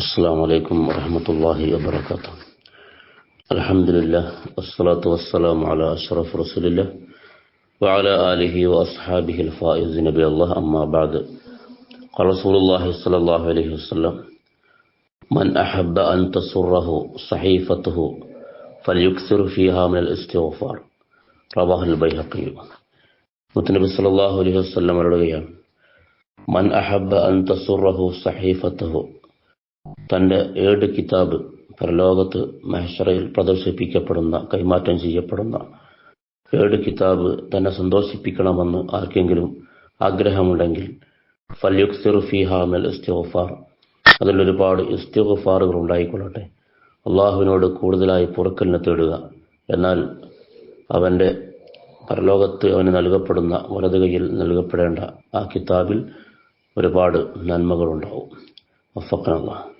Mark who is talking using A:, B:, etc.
A: السلام عليكم ورحمة الله وبركاته الحمد لله والصلاة والسلام على أشرف رسول الله وعلى آله وأصحابه الفائزين بالله أما بعد قال رسول الله صلى الله عليه وسلم من أحب أن تسره صحيفته فليكثر فيها من الاستغفار رواه البيهقي മുത്തനബി സല്ലല്ലാഹു അലൈഹി വസല്ലം പറയുകയാണ് മൻ അഹബ്ബ അൻ തസുറഹു സഹീഫത്തഹു തന്റെ ഏഴ് കിതാബ് പരലോകത്ത് മഹേശ്വറയിൽ പ്രദർശിപ്പിക്കപ്പെടുന്ന കൈമാറ്റം ചെയ്യപ്പെടുന്ന ഏഴ് കിതാബ് തന്നെ സന്തോഷിപ്പിക്കണമെന്ന് ആർക്കെങ്കിലും ആഗ്രഹമുണ്ടെങ്കിൽ ഫല്യുക്സിറു ഫിഹാമൽ ഒരുപാട് ഇസ്തിഗ്ഫാറുകൾ ഉണ്ടായിക്കൊള്ളട്ടെ. അള്ളാഹുവിനോട് കൂടുതലായി പുറക്കലിനെ തേടുക. എന്നാൽ അവന്റെ പരലോകത്ത് അവന് നൽകപ്പെടുന്ന വലത് കൈയിൽ നൽകപ്പെടേണ്ട ആ കിതാബിൽ ഒരുപാട് നന്മകളുണ്ടാവും. അല്ലാഹ്